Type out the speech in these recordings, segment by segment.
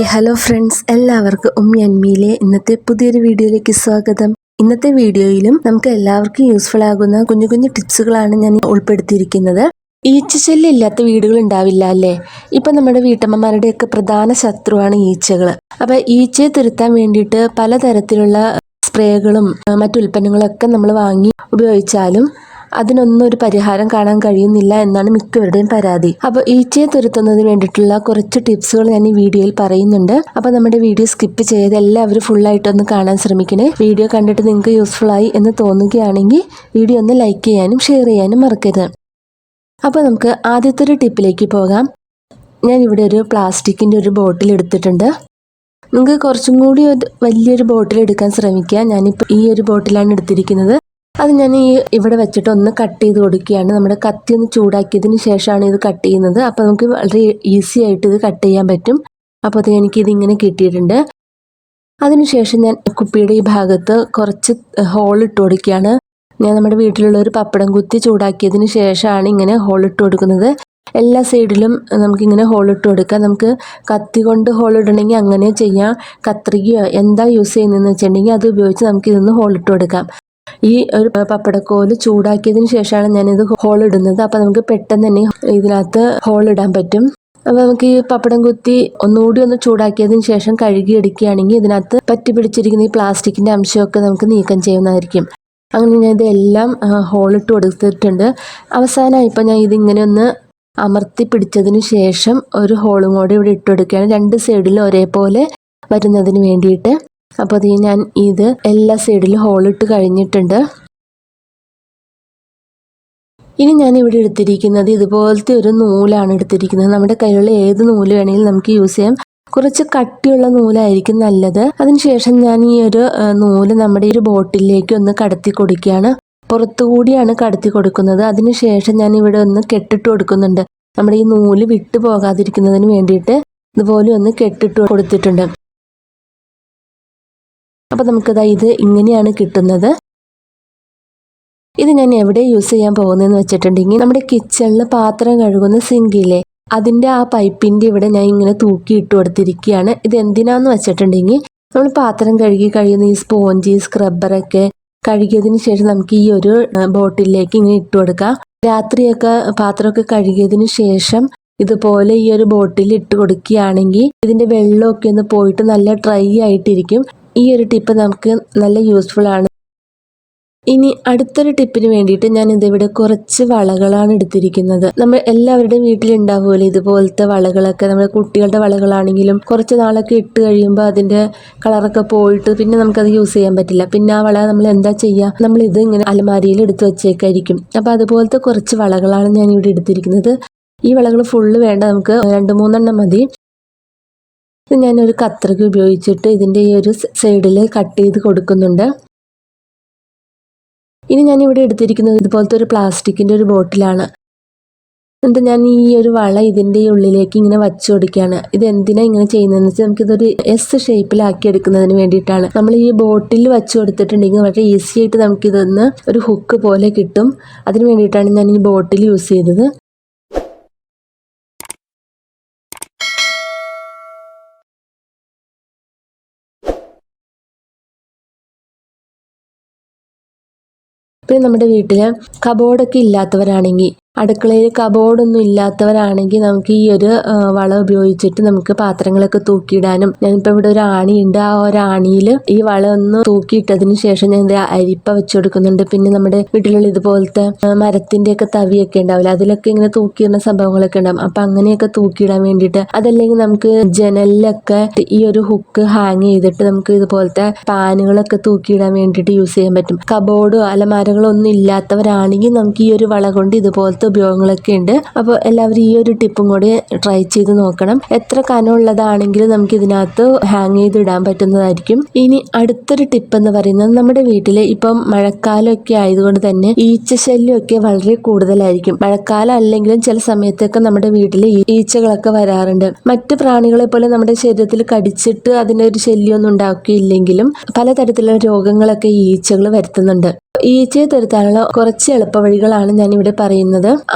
Hi hello friends. എല്ലാവർക്കും ഉമ്മി അൻമിയിലെ ഇന്നത്തെ പുതിയൊരു വീഡിയോയിലേക്ക് സ്വാഗതം. ഇന്നത്തെ വീഡിയോയിലും നമുക്ക് എല്ലാവർക്കും യൂസ്ഫുൾ ആകുന്ന കുഞ്ഞു കുഞ്ഞു ടിപ്സുകളാണ് ഞാൻ ഉൾപ്പെടുത്തിയിരിക്കുന്നത്. ഈച്ചശല്യം ഇല്ലാത്ത വീടുകൾ ഉണ്ടാവില്ല അല്ലേ? ഇപ്പം നമ്മുടെ വീട്ടമ്മമാരുടെയൊക്കെ പ്രധാന ശത്രുവാണ് ഈച്ചകൾ അപ്പം ഈച്ചയെ തിരുത്താൻ വേണ്ടിയിട്ട് പലതരത്തിലുള്ള സ്പ്രേകളും മറ്റു ഉൽപ്പന്നങ്ങളൊക്കെ നമ്മൾ വാങ്ങി ഉപയോഗിച്ചാലും അതിനൊന്നും ഒരു പരിഹാരം കാണാൻ കഴിയുന്നില്ല എന്നാണ് മിക്കവരുടെയും പരാതി. അപ്പോൾ ഈച്ചയെ തുരത്തുന്നതിന് വേണ്ടിയിട്ടുള്ള കുറച്ച് ടിപ്സുകൾ ഞാൻ ഈ വീഡിയോയിൽ പറയുന്നുണ്ട്. അപ്പോൾ നമ്മുടെ വീഡിയോ സ്കിപ്പ് ചെയ്ത് എല്ലാവരും ഫുള്ളായിട്ടൊന്ന് കാണാൻ ശ്രമിക്കണേ. വീഡിയോ കണ്ടിട്ട് നിങ്ങൾക്ക് യൂസ്ഫുൾ ആയി എന്ന് തോന്നുകയാണെങ്കിൽ വീഡിയോ ഒന്ന് ലൈക്ക് ചെയ്യാനും ഷെയർ ചെയ്യാനും മറക്കരുത്. അപ്പോൾ നമുക്ക് ആദ്യത്തെ ഒരു ടിപ്പിലേക്ക് പോകാം. ഞാൻ ഇവിടെ ഒരു പ്ലാസ്റ്റിക്കിന്റെ ഒരു ബോട്ടിൽ എടുത്തിട്ടുണ്ട്. നിങ്ങൾക്ക് കുറച്ചും കൂടി ഒരു വലിയൊരു ബോട്ടിൽ എടുക്കാൻ ശ്രമിക്കുക ഞാനിപ്പോൾ ഈ ഒരു ബോട്ടിലാണ് എടുത്തിരിക്കുന്നത്. അത് ഞാൻ ഈ ഇവിടെ വെച്ചിട്ട് ഒന്ന് കട്ട് ചെയ്ത് കൊടുക്കുകയാണ്. നമ്മുടെ കത്തി ഒന്ന് ചൂടാക്കിയതിന് ശേഷമാണ് ഇത് കട്ട് ചെയ്യുന്നത്. അപ്പോൾ നമുക്ക് വളരെ ഈസി ആയിട്ട് ഇത് കട്ട് ചെയ്യാൻ പറ്റും. അപ്പോൾ അത് എനിക്കിത് ഇങ്ങനെ കിട്ടിയിട്ടുണ്ട്. അതിനുശേഷം ഞാൻ കുപ്പിയുടെ ഈ ഭാഗത്ത് കുറച്ച് ഹോൾ ഇട്ട് കൊടുക്കുകയാണ്. ഞാൻ നമ്മുടെ വീട്ടിലുള്ള ഒരു പപ്പടം കുത്തി ചൂടാക്കിയതിന് ശേഷമാണ് ഇങ്ങനെ ഹോൾ ഇട്ട് കൊടുക്കുന്നത്. എല്ലാ സൈഡിലും നമുക്കിങ്ങനെ ഹോൾ ഇട്ട് കൊടുക്കാം. നമുക്ക് കത്തി കൊണ്ട് ഹോൾ ഇടണമെങ്കിൽ അങ്ങനെ ചെയ്യാം. കത്രികയോ എന്താ യൂസ് ചെയ്യുന്നതെന്ന് വെച്ചിട്ടുണ്ടെങ്കിൽ അത് ഉപയോഗിച്ച് നമുക്ക് ഇതൊന്ന് ഹോൾ ഇട്ട് കൊടുക്കാം. ഈ ഒരു പപ്പടക്കോൽ ചൂടാക്കിയതിന് ശേഷമാണ് ഞാനിത് ഹോൾ ഇടുന്നത്. അപ്പോൾ നമുക്ക് പെട്ടെന്ന് തന്നെ ഇതിനകത്ത് ഹോൾ ഇടാൻ പറ്റും. അപ്പോൾ നമുക്ക് ഈ പപ്പടം കുത്തി ഒന്നുകൂടി ഒന്ന് ചൂടാക്കിയതിന് ശേഷം കഴുകി എടുക്കുകയാണെങ്കിൽ ഇതിനകത്ത് പറ്റി പിടിച്ചിരിക്കുന്ന ഈ പ്ലാസ്റ്റിക്കിന്റെ അംശമൊക്കെ നമുക്ക് നീക്കം ചെയ്യുന്നതായിരിക്കും അങ്ങനെ ഞാൻ ഇതെല്ലാം ഹോളിട്ട് കൊടുത്തിട്ടുണ്ട്. അവസാനമായി ഇപ്പോൾ ഞാൻ ഇതിങ്ങനെ ഒന്ന് അമർത്തി പിടിച്ചതിന് ശേഷം ഒരു ഹോളും കൂടി ഇവിടെ ഇട്ട് കൊടുക്കുകയാണ്. രണ്ട് സൈഡിലും ഒരേപോലെ വരുന്നതിന് വേണ്ടിയിട്ട്. അപ്പോൾ അത് ഞാൻ ഇത് എല്ലാ സൈഡിലും ഹോളിട്ട് കഴിഞ്ഞിട്ടുണ്ട്. ഇനി ഞാൻ ഇവിടെ എടുത്തിരിക്കുന്നത് ഇതുപോലത്തെ ഒരു നൂലാണ് എടുത്തിരിക്കുന്നത്. നമ്മുടെ കയ്യിലുള്ള ഏത് നൂൽ വേണമെങ്കിലും നമുക്ക് യൂസ് ചെയ്യാം. കുറച്ച് കട്ടിയുള്ള നൂലായിരിക്കും നല്ലത്. അതിനുശേഷം ഞാൻ ഈ ഒരു നൂൽ നമ്മുടെ ഈ ഒരു ബോട്ടിലേക്ക് ഒന്ന് കടത്തി കൊടുക്കുകയാണ്. പുറത്തുകൂടിയാണ് കടത്തി കൊടുക്കുന്നത്. അതിനുശേഷം ഞാൻ ഇവിടെ ഒന്ന് കെട്ടിട്ട് കൊടുക്കുന്നുണ്ട്. നമ്മുടെ ഈ നൂൽ വിട്ടു പോകാതിരിക്കുന്നതിന് വേണ്ടിയിട്ട് ഇതുപോലെ ഒന്ന് കെട്ടിട്ട് കൊടുത്തിട്ടുണ്ട്. അപ്പോൾ നമുക്കിതാ ഇത് ഇങ്ങനെയാണ് കിട്ടുന്നത്. ഇത് ഞാൻ എവിടെ യൂസ് ചെയ്യാൻ പോകുന്നതെന്ന് വെച്ചിട്ടുണ്ടെങ്കിൽ നമ്മുടെ കിച്ചണിൽ പാത്രം കഴുകുന്ന സിങ്കില്ലേ അതിന്റെ ആ പൈപ്പിന്റെ ഇവിടെ ഞാൻ ഇങ്ങനെ തൂക്കി ഇട്ട് കൊടുത്തിരിക്കുകയാണ്. ഇത് എന്തിനാന്ന് വെച്ചിട്ടുണ്ടെങ്കിൽ നമ്മൾ പാത്രം കഴുകി കഴിയുന്ന ഈ സ്പോഞ്ച് സ്ക്രബ്ബറൊക്കെ കഴുകിയതിന് ശേഷം നമുക്ക് ഈ ഒരു ബോട്ടിലേക്ക് ഇങ്ങനെ ഇട്ട് കൊടുക്കാം. രാത്രിയൊക്കെ പാത്രമൊക്കെ കഴുകിയതിന് ശേഷം ഇതുപോലെ ഈ ഒരു ബോട്ടിൽ ഇട്ട് കൊടുക്കുകയാണെങ്കിൽ ഇതിന്റെ വെള്ളമൊക്കെ ഒന്ന് പോയിട്ട് നല്ല ഡ്രൈ ആയിട്ടിരിക്കും. ഈ ഒരു ടിപ്പ് നമുക്ക് നല്ല യൂസ്ഫുൾ ആണ്. ഇനി അടുത്തൊരു ടിപ്പിന് വേണ്ടിയിട്ട് ഞാൻ ഇതിവിടെ കുറച്ച് വളകളാണ് എടുത്തിരിക്കുന്നത്. നമ്മൾ എല്ലാവരുടെയും വീട്ടിലുണ്ടാവുമല്ലോ ഇതുപോലത്തെ വളകളൊക്കെ. നമ്മുടെ കുട്ടികളുടെ വളകളാണെങ്കിലും കുറച്ച് നാളൊക്കെ ഇട്ട് കഴിയുമ്പോൾ അതിന്റെ കളറൊക്കെ പോയിട്ട് പിന്നെ നമുക്കത് യൂസ് ചെയ്യാൻ പറ്റില്ല. പിന്നെ ആ വള നമ്മൾ എന്താ ചെയ്യുക നമ്മൾ ഇത് ഇങ്ങനെ അലമാരിയിൽ എടുത്ത് വെച്ചേക്കായിരിക്കും. അപ്പോൾ അതുപോലത്തെ കുറച്ച് വളകളാണ് ഞാൻ ഇവിടെ എടുത്തിരിക്കുന്നത്. ഈ വളകൾ ഫുള്ള് വേണ്ട. നമുക്ക് രണ്ട് മൂന്നെണ്ണം മതി. ഇത് ഞാനൊരു കത്രിക ഉപയോഗിച്ചിട്ട് ഇതിന്റെ ഈ ഒരു സൈഡിൽ കട്ട് ചെയ്ത് കൊടുക്കുന്നുണ്ട്. ഇനി ഞാൻ ഇവിടെ എടുത്തിരിക്കുന്നത് ഇതുപോലത്തെ ഒരു പ്ലാസ്റ്റിക്കിന്റെ ഒരു ബോട്ടിലാണ്. എന്നിട്ട് ഞാൻ ഈ ഒരു വള ഇതിന്റെ ഉള്ളിലേക്ക് ഇങ്ങനെ വച്ചു കൊടുക്കുകയാണ്. ഇത് എന്തിനാ ഇങ്ങനെ ചെയ്യുന്നതെന്ന് വെച്ചാൽ നമുക്കിതൊരു എസ് ഷേപ്പിലാക്കി എടുക്കുന്നതിന് വേണ്ടിയിട്ടാണ്. നമ്മൾ ഈ ബോട്ടിൽ വച്ച് കൊടുത്തിട്ടുണ്ടെങ്കിൽ വളരെ ഈസി ആയിട്ട് നമുക്കിതൊന്ന് ഒരു ഹുക്ക് പോലെ കിട്ടും. അതിന് വേണ്ടിയിട്ടാണ് ഞാൻ ഈ ബോട്ടിൽ യൂസ് ചെയ്തത്. പിന്നെ നമ്മുടെ വീട്ടിൽ കബോർഡൊക്കെ ഇല്ലാത്തവരാണെങ്കിൽ അടുക്കളയിൽ കബോർഡൊന്നും ഇല്ലാത്തവരാണെങ്കിൽ നമുക്ക് ഈ ഒരു വള ഉപയോഗിച്ചിട്ട് നമുക്ക് പാത്രങ്ങളൊക്കെ തൂക്കിയിടാനും. ഞാനിപ്പോൾ ഇവിടെ ഒരു ആണി ഉണ്ട് ആ ഒരാണിയിൽ ഈ വള ഒന്ന് തൂക്കിയിട്ടതിന് ശേഷം ഞാൻ അരിപ്പ വെച്ച് കൊടുക്കുന്നുണ്ട്. പിന്നെ നമ്മുടെ വീട്ടിലുള്ള ഇതുപോലത്തെ മരത്തിന്റെയൊക്കെ തവിയൊക്കെ ഉണ്ടാവില്ല? അതിലൊക്കെ ഇങ്ങനെ തൂക്കിയിടുന്ന സംഭവങ്ങളൊക്കെ ഉണ്ടാവും. അപ്പൊ അങ്ങനെയൊക്കെ തൂക്കിയിടാൻ വേണ്ടിയിട്ട് അതല്ലെങ്കിൽ നമുക്ക് ജനലിലൊക്കെ ഈ ഒരു ഹുക്ക് ഹാങ് ചെയ്തിട്ട് നമുക്ക് ഇതുപോലത്തെ പാനുകളൊക്കെ തൂക്കിയിടാൻ വേണ്ടിയിട്ട് യൂസ് ചെയ്യാൻ പറ്റും. കബോർഡോ അലമാരകളോ ഒന്നും ഇല്ലാത്തവരാണെങ്കിൽ നമുക്ക് ഈ ഒരു വള കൊണ്ട് ഇതുപോലത്തെ ഉപയോഗങ്ങളൊക്കെ ഉണ്ട്. അപ്പോൾ എല്ലാവരും ഈ ഒരു ടിപ്പും കൂടി ട്രൈ ചെയ്ത് നോക്കണം. എത്ര കനമുള്ളതാണെങ്കിലും നമുക്ക് ഇതിനകത്ത് ഹാങ് ചെയ്ത് ഇടാൻ പറ്റുന്നതായിരിക്കും. ഇനി അടുത്തൊരു ടിപ്പ് എന്ന് പറയുന്നത് നമ്മുടെ വീട്ടിൽ ഇപ്പം മഴക്കാലമൊക്കെ ആയതുകൊണ്ട് തന്നെ ഈച്ച ശല്യമൊക്കെ വളരെ കൂടുതലായിരിക്കും. മഴക്കാലം അല്ലെങ്കിലും ചില സമയത്തൊക്കെ നമ്മുടെ വീട്ടിൽ ഈച്ചകളൊക്കെ വരാറുണ്ട്. മറ്റ് പ്രാണികളെ പോലെ നമ്മുടെ ശരീരത്തിൽ കടിച്ചിട്ട് അതിനൊരു ശല്യമൊന്നും ഉണ്ടാക്കുകയില്ലെങ്കിലും പലതരത്തിലുള്ള രോഗങ്ങളൊക്കെ ഈച്ചകൾ വരുത്തുന്നുണ്ട്. ഈച്ചയെ തരുത്താനുള്ള കുറച്ച് എളുപ്പവഴികളാണ് ഞാൻ ഇവിടെ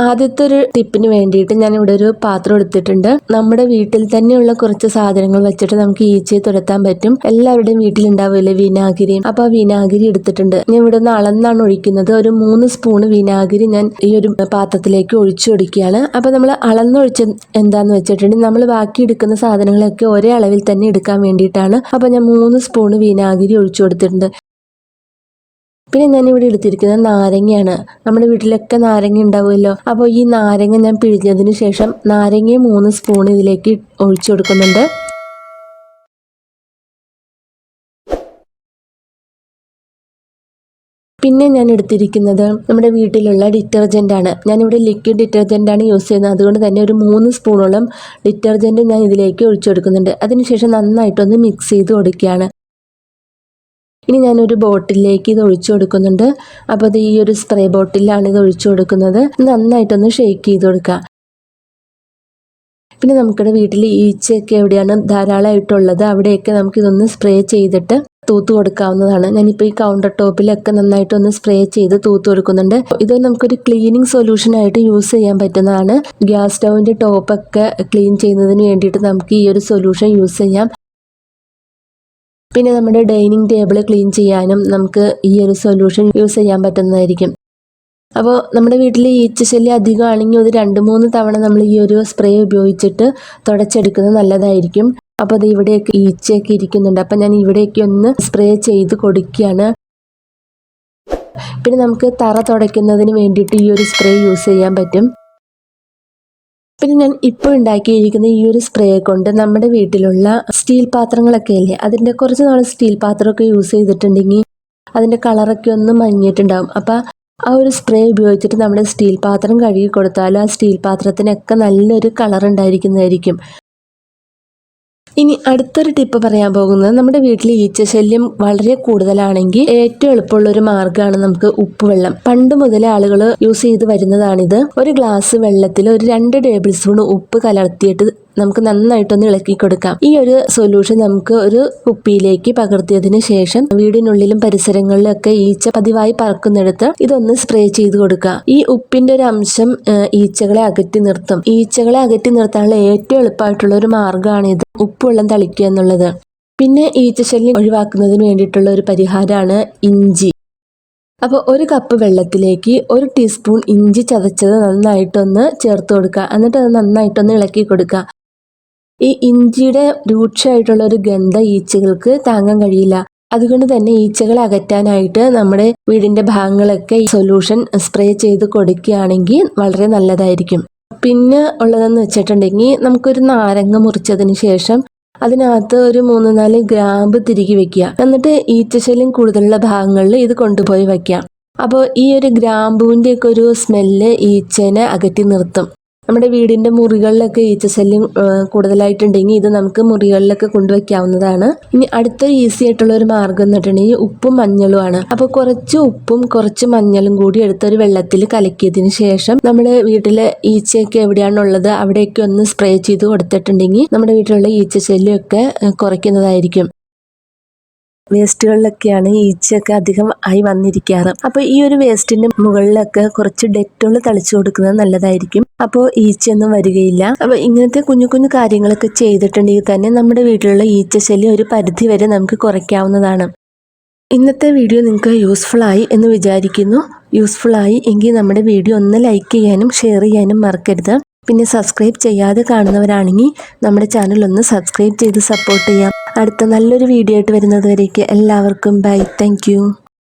ആദ്യത്തെ ഒരു ടിപ്പിന് വേണ്ടിയിട്ട് ഞാൻ ഇവിടെ ഒരു പാത്രം എടുത്തിട്ടുണ്ട്. നമ്മുടെ വീട്ടിൽ തന്നെയുള്ള കുറച്ച് സാധനങ്ങൾ വെച്ചിട്ട് നമുക്ക് ഈച്ചയെ തുരത്താൻ പറ്റും. എല്ലാവരുടെയും വീട്ടിൽ ഉണ്ടാവില്ലേ വിനാഗിരി? അപ്പൊ ആ വിനാഗിരി എടുത്തിട്ടുണ്ട്. ഞാൻ ഇവിടെ നിന്ന് അളന്നാണ് ഒഴിക്കുന്നത്. ഒരു മൂന്ന് സ്പൂണ് വിനാഗിരി ഞാൻ ഈ ഒരു പാത്രത്തിലേക്ക് ഒഴിച്ചു കൊടുക്കുകയാണ്. അപ്പൊ നമ്മൾ അളന്നൊഴിച്ച എന്താന്ന് വെച്ചിട്ടുണ്ടെങ്കിൽ നമ്മൾ ബാക്കി എടുക്കുന്ന സാധനങ്ങളൊക്കെ ഒരേ അളവിൽ തന്നെ എടുക്കാൻ വേണ്ടിയിട്ടാണ്. അപ്പൊ ഞാൻ മൂന്ന് സ്പൂണ് വിനാഗിരി ഒഴിച്ചു കൊടുത്തിട്ടുണ്ട്. പിന്നെ ഞാൻ ഇവിടെ എടുത്തിരിക്കുന്നത് നാരങ്ങയാണ്. നമ്മുടെ വീട്ടിലൊക്കെ നാരങ്ങ ഉണ്ടാവുമല്ലോ. അപ്പോൾ ഈ നാരങ്ങ ഞാൻ പിഴിഞ്ഞതിന് ശേഷം നാരങ്ങ മൂന്ന് സ്പൂൺ ഇതിലേക്ക് ഒഴിച്ചു കൊടുക്കുന്നുണ്ട്. പിന്നെ ഞാൻ എടുത്തിരിക്കുന്നത് നമ്മുടെ വീട്ടിലുള്ള ഡിറ്റർജന്റ് ആണ്. ഞാനിവിടെ ലിക്വിഡ് ഡിറ്റർജന്റ് ആണ് യൂസ് ചെയ്യുന്നത്. അതുകൊണ്ട് തന്നെ ഒരു മൂന്ന് സ്പൂണോളം ഡിറ്റർജന്റ് ഞാൻ ഇതിലേക്ക് ഒഴിച്ചു കൊടുക്കുന്നുണ്ട്. അതിനുശേഷം നന്നായിട്ടൊന്ന് മിക്സ് ചെയ്ത് കൊടുക്കുകയാണ്. ഇനി ഞാനൊരു ബോട്ടിലേക്ക് ഇത് ഒഴിച്ചു കൊടുക്കുന്നുണ്ട്. അപ്പോൾ അത് ഈ ഒരു സ്പ്രേ ബോട്ടിലാണ് ഇത് ഒഴിച്ചു കൊടുക്കുന്നത്. നന്നായിട്ടൊന്ന് ഷെയ്ക്ക് ചെയ്ത് കൊടുക്കുക പിന്നെ നമുക്കിവിടെ വീട്ടിൽ ഈച്ചയൊക്കെ എവിടെയാണ് ധാരാളമായിട്ടുള്ളത്. അവിടെയൊക്കെ നമുക്ക് നമുക്കിതൊന്ന് സ്പ്രേ ചെയ്തിട്ട് തൂത്ത് കൊടുക്കാവുന്നതാണ്. ഞാനിപ്പോൾ ഈ കൗണ്ടർ ടോപ്പിലൊക്കെ നന്നായിട്ട് ഒന്ന് സ്പ്രേ ചെയ്ത് തൂത്ത് കൊടുക്കുന്നുണ്ട്. ഇത് നമുക്കൊരു ക്ലീനിങ് സൊല്യൂഷൻ ആയിട്ട് യൂസ് ചെയ്യാൻ പറ്റുന്നതാണ്. ഗ്യാസ് സ്റ്റൗവിന്റെ ടോപ്പൊക്കെ ക്ലീൻ ചെയ്യുന്നതിന് വേണ്ടിയിട്ട് നമുക്ക് ഈ ഒരു സൊല്യൂഷൻ യൂസ് ചെയ്യാം. പിന്നെ നമ്മുടെ ഡൈനിങ് ടേബിൾ ക്ലീൻ ചെയ്യാനും നമുക്ക് ഈ ഒരു സൊല്യൂഷൻ യൂസ് ചെയ്യാൻ പറ്റുന്നതായിരിക്കും. അപ്പോൾ നമ്മുടെ വീട്ടിൽ ഈച്ച ശല്യം അധികമാണെങ്കിൽ ഒരു രണ്ട് മൂന്ന് തവണ നമ്മൾ ഈ ഒരു സ്പ്രേ ഉപയോഗിച്ചിട്ട് തുടച്ചെടുക്കുന്നത് നല്ലതായിരിക്കും. അപ്പോൾ അത് ഇവിടെയൊക്കെ ഈച്ചയൊക്കെ ഇരിക്കുന്നുണ്ട്. അപ്പം ഞാൻ ഇവിടെയൊക്കെ ഒന്ന് സ്പ്രേ ചെയ്ത് കൊടുക്കുകയാണ്. പിന്നെ നമുക്ക് തറ തുടയ്ക്കുന്നതിന് വേണ്ടിയിട്ട് ഈ ഒരു സ്പ്രേ യൂസ് ചെയ്യാൻ പറ്റും. പിന്നെ ഞാൻ ഇപ്പോൾ ഉണ്ടാക്കിയിരിക്കുന്ന ഈ ഒരു സ്പ്രേ കൊണ്ട് നമ്മുടെ വീട്ടിലുള്ള സ്റ്റീൽ പാത്രങ്ങളൊക്കെ അല്ലേ അതിന്റെ കുറച്ച് നാൾ സ്റ്റീൽ പാത്രമൊക്കെ യൂസ് ചെയ്തിട്ടുണ്ടെങ്കിൽ അതിന്റെ കളറൊക്കെ ഒന്ന് മങ്ങിയിട്ടുണ്ടാവും അപ്പോൾ ആ ഒരു സ്പ്രേ ഉപയോഗിച്ചിട്ട് നമ്മുടെ സ്റ്റീൽ പാത്രം കഴുകി കൊടുത്താൽ ആ സ്റ്റീൽ പാത്രത്തിനൊക്കെ നല്ലൊരു കളർ ഉണ്ടായിരിക്കുന്നതായിരിക്കും. ഇനി അടുത്തൊരു ടിപ്പ് പറയാൻ പോകുന്നത് നമ്മുടെ വീട്ടിൽ ഈച്ച ശല്യം വളരെ കൂടുതലാണെങ്കിൽ ഏറ്റവും എളുപ്പമുള്ള ഒരു മാർഗമാണ് നമുക്ക് ഉപ്പുവെള്ളം. പണ്ട് മുതലേ ആളുകൾ യൂസ് ചെയ്ത് വരുന്നതാണിത്. ഒരു ഗ്ലാസ് വെള്ളത്തിൽ ഒരു രണ്ട് ടേബിൾ സ്പൂൺ ഉപ്പ് കലർത്തിയിട്ട് നമുക്ക് നന്നായിട്ടൊന്ന് ഇളക്കി കൊടുക്കാം. ഈ ഒരു സൊല്യൂഷൻ നമുക്ക് ഒരു കുപ്പിയിലേക്ക് പകർത്തിയതിന് ശേഷം വീടിനുള്ളിലും പരിസരങ്ങളിലും ഒക്കെ ഈച്ച പതിവായി പറക്കുന്നിടത്ത് ഇതൊന്ന് സ്പ്രേ ചെയ്ത് കൊടുക്കുക. ഈ ഉപ്പിന്റെ ഒരു അംശം ഈച്ചകളെ അകറ്റി നിർത്തും. ഈച്ചകളെ അകറ്റി നിർത്താനുള്ള ഏറ്റവും എളുപ്പമായിട്ടുള്ള ഒരു മാർഗമാണ് ഇത്. ഉപ്പുവെള്ളം തളിക്കുക എന്നുള്ളത്. പിന്നെ ഈച്ചശല്യം ഒഴിവാക്കുന്നതിന് വേണ്ടിയിട്ടുള്ള ഒരു പരിഹാരമാണ് ഇഞ്ചി. അപ്പോൾ ഒരു കപ്പ് വെള്ളത്തിലേക്ക് ഒരു ടീസ്പൂൺ ഇഞ്ചി ചതച്ചത് നന്നായിട്ടൊന്ന് ചേർത്ത് കൊടുക്കുക. എന്നിട്ട് അത് നന്നായിട്ടൊന്ന് ഇളക്കി കൊടുക്കുക. ഈ ഇഞ്ചിയുടെ രൂക്ഷമായിട്ടുള്ള ഒരു ഗന്ധ ഈച്ചകൾക്ക് താങ്ങാൻ കഴിയില്ല. അതുകൊണ്ട് തന്നെ ഈച്ചകളെ അകറ്റാനായിട്ട് നമ്മുടെ വീടിന്റെ ഭാഗങ്ങളൊക്കെ ഈ സൊല്യൂഷൻ സ്പ്രേ ചെയ്ത് കൊടുക്കുകയാണെങ്കിൽ വളരെ നല്ലതായിരിക്കും. പിന്നെ ഉള്ളതെന്ന് വെച്ചിട്ടുണ്ടെങ്കിൽ നമുക്കൊരു നാരങ്ങ മുറിച്ചതിന് ശേഷം അതിനകത്ത് ഒരു മൂന്ന് നാല് ഗ്രാമ്പ് തിരികെ വെക്കുക. എന്നിട്ട് ഈച്ചശല്യം കൂടുതലുള്ള ഭാഗങ്ങളിൽ ഇത് കൊണ്ടുപോയി വയ്ക്കാം അപ്പോൾ ഈ ഒരു ഗ്രാമ്പൂവിന്റെ ഒക്കെ ഒരു സ്മെല്ല് ഈച്ചനെ അകറ്റി നിർത്തും. നമ്മുടെ വീടിന്റെ മുറികളിലൊക്കെ ഈച്ചശല്യം കൂടുതലായിട്ടുണ്ടെങ്കിൽ ഇത് നമുക്ക് മുറികളിലൊക്കെ കൊണ്ടുവയ്ക്കാവുന്നതാണ്. ഇനി അടുത്ത ഈസി ആയിട്ടുള്ള ഒരു മാർഗം എന്ന് പറഞ്ഞിട്ടുണ്ടെങ്കിൽ ഉപ്പും മഞ്ഞളുമാണ് അപ്പോൾ കുറച്ച് ഉപ്പും കുറച്ച് മഞ്ഞളും കൂടി എടുത്തൊരു വെള്ളത്തിൽ കലക്കിയതിന് ശേഷം നമ്മുടെ വീട്ടിലെ ഈച്ചയൊക്കെ എവിടെയാണുള്ളത് അവിടെയൊക്കെ ഒന്ന് സ്പ്രേ ചെയ്ത് കൊടുത്തിട്ടുണ്ടെങ്കിൽ നമ്മുടെ വീട്ടിലുള്ള ഈച്ചശല്യമൊക്കെ കുറയ്ക്കുന്നതായിരിക്കും. വേസ്റ്റുകളിലൊക്കെയാണ് ഈച്ചയൊക്കെ അധികം ആയി വന്നിരിക്കാറ്. അപ്പോൾ ഈ ഒരു വേസ്റ്റിന്റെ മുകളിലൊക്കെ കുറച്ച് ഡെറ്റോൾ തളിച്ചു കൊടുക്കുന്നത് നല്ലതായിരിക്കും. അപ്പോൾ ഈച്ചയൊന്നും വരികയില്ല. അപ്പോൾ ഇങ്ങനത്തെ കുഞ്ഞു കുഞ്ഞു കാര്യങ്ങളൊക്കെ ചെയ്തിട്ടുണ്ടെങ്കിൽ തന്നെ നമ്മുടെ വീട്ടിലുള്ള ഈച്ച ശല്യം ഒരു പരിധി വരെ നമുക്ക് കുറയ്ക്കാവുന്നതാണ്. ഇന്നത്തെ വീഡിയോ നിങ്ങൾക്ക് യൂസ്ഫുൾ ആയി എന്ന് വിചാരിക്കുന്നു. യൂസ്ഫുൾ ആയി എങ്കിൽ നമ്മുടെ വീഡിയോ ഒന്ന് ലൈക്ക് ചെയ്യാനും ഷെയർ ചെയ്യാനും മറക്കരുത്. പിന്നെ സബ്സ്ക്രൈബ് ചെയ്യാതെ കാണുന്നവരാണെങ്കിൽ നമ്മുടെ ചാനൽ ഒന്ന് സബ്സ്ക്രൈബ് ചെയ്ത് സപ്പോർട്ട് ചെയ്യാം. അടുത്ത നല്ലൊരു വീഡിയോ ആയിട്ട് വരുന്നത് വരേക്ക്. എല്ലാവർക്കും ബൈ താങ്ക്